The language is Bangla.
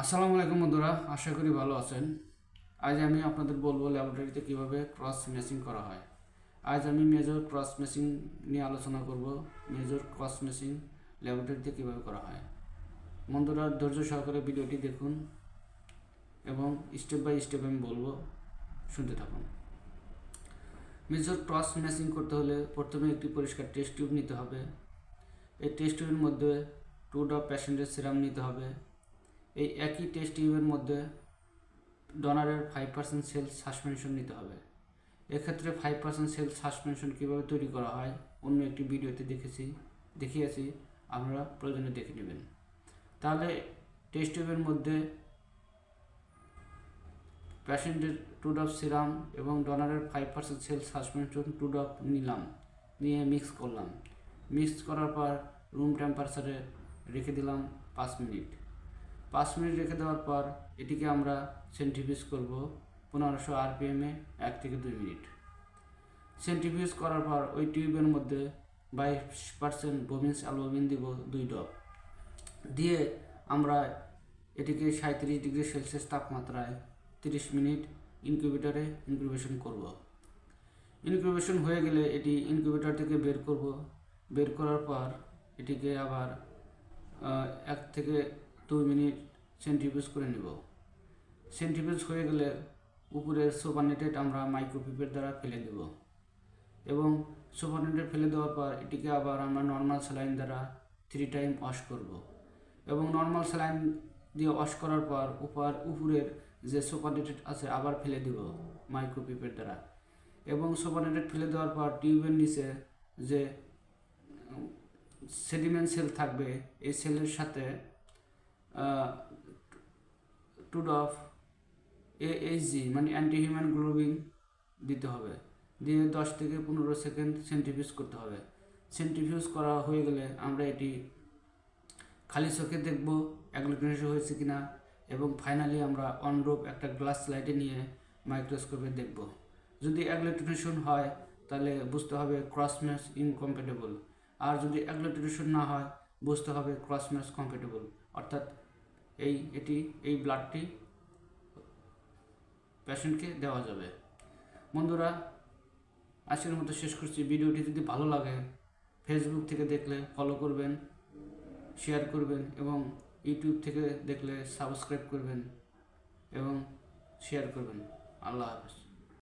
আসসালামু আলাইকুম বন্ধুরা, আশা করি ভালো আছেন। আজ আমি আপনাদের বলব ল্যাবরেটরিতে কীভাবে ক্রস ম্যাচিং করা হয়। আজ আমি মেজর ক্রস ম্যাচিং নিয়ে আলোচনা করব মেজর ক্রস ম্যাচিং ল্যাবরেটরিতে কীভাবে করা হয়। বন্ধুরা, ধৈর্য সহকারে ভিডিওটি দেখুন এবং স্টেপ বাই স্টেপ আমি বলব, শুনতে থাকুন। মেজর ক্রস ম্যাচিং করতে হলে প্রথমে একটি পরিষ্কার টেস্ট টিউব নিতে হবে। এই টেস্ট টিউবের মধ্যে টু ড্রপ প্যাসেঞ্জার সিরাম নিতে হবে। এই একই টেস্ট টিউবের মধ্যে ডোনারের ফাইভ পার্সেন্ট সেল সাসপেনশন নিতে হবে। এক্ষেত্রে ফাইভ পার্সেন্ট সেল সাসপেনশন কীভাবে তৈরি করা হয়, অন্য একটি ভিডিওতে দেখেছি, দেখিয়েছি, আপনারা প্রয়োজনে দেখে নেবেন। তাহলে টেস্ট টিউবের মধ্যে প্যাসেন্টের টু ড্রপ সিরাম এবং ডোনারের five percent cell suspension two drop নিলাম, নিয়ে মিক্স করলাম। মিক্স করার পর রুম টেম্পারেচারে রেখে দিলাম পাঁচ মিনিট। পাঁচ মিনিট রেখে দেওয়ার পর এটিকে আমরা সেন্টিফিউজ করব পনেরোশো আরপিএমে এক থেকে দুই মিনিট। সেন্টিফিউজ করার পর ওই টিউবের মধ্যে বাইশ পার্সেন্ট বোমিন্স অ্যালবোমিন দিব দুই ডপ দিয়ে আমরা এটিকে সাঁত্রিশ ডিগ্রি সেলসিয়াস তাপমাত্রায় তিরিশ মিনিট ইনকিউবেটরে ইনকিউবেশন করব। ইনকিউবেশন হয়ে গেলে এটি ইনকিউবেটর থেকে বের করব। বের করার পর এটিকে আবার এক থেকে দুই মিনিট সেন্ট্রিফিউজ করে নেব। সেন্ট্রিফিউজ হয়ে গেলে উপরের সোপানেটেড আমরা মাইক্রোপিপের দ্বারা ফেলে দেব। এবং সোপানেটেড ফেলে দেওয়ার পর এটিকে আবার আমরা নর্মাল স্যালাইন দ্বারা থ্রি টাইম ওয়াশ করব। এবং নর্মাল স্যালাইন দিয়ে ওয়াশ করার পর উপর, উপরের যে সোপানেটেড আছে আবার ফেলে দেব মাইক্রোপিপের দ্বারা। এবং সোপানেটেড ফেলে দেওয়ার পর টিউবের নিচে যে সেডিমেন্ট সেল থাকবে, এই সেলের সাথে টু অফ এএইচজি মানে অ্যান্টি হিউম্যান গ্লোবিন দিতে হবে। দিয়ে দশ থেকে পনেরো সেকেন্ড সেন্ট্রিফিউজ করতে হবে। সেন্ট্রিফিউজ করা হয়ে গেলে আমরা এটি খালি চোখে দেখব অ্যাগ্লুটিনেশন হয়েছে কিনা, এবং ফাইনালি আমরা অনরূপ একটা গ্লাস লাইটে নিয়ে মাইক্রোস্কোপে দেখব। যদি অ্যাগ্লুটিনেশন হয়, তাহলে বুঝতে হবে ক্রস ম্যাচ ইনকম্প্যাটেবল আর যদি অ্যাগ্লুটিনেশন না হয়, বুঝতে হবে ক্রস ম্যাচ কম্প্যাটেবল অর্থাৎ এই, এটি, এই ব্লাডটি পেশেন্টকে দেওয়া যাবে। বন্ধুরা, আজকের মতো শেষ করছি। ভিডিওটি যদি ভালো লাগে ফেসবুক থেকে দেখলে ফলো করবেন শেয়ার করবেন এবং ইউটিউব থেকে দেখলে সাবস্ক্রাইব করবেন এবং শেয়ার করবেন। আল্লাহ হাফেজ।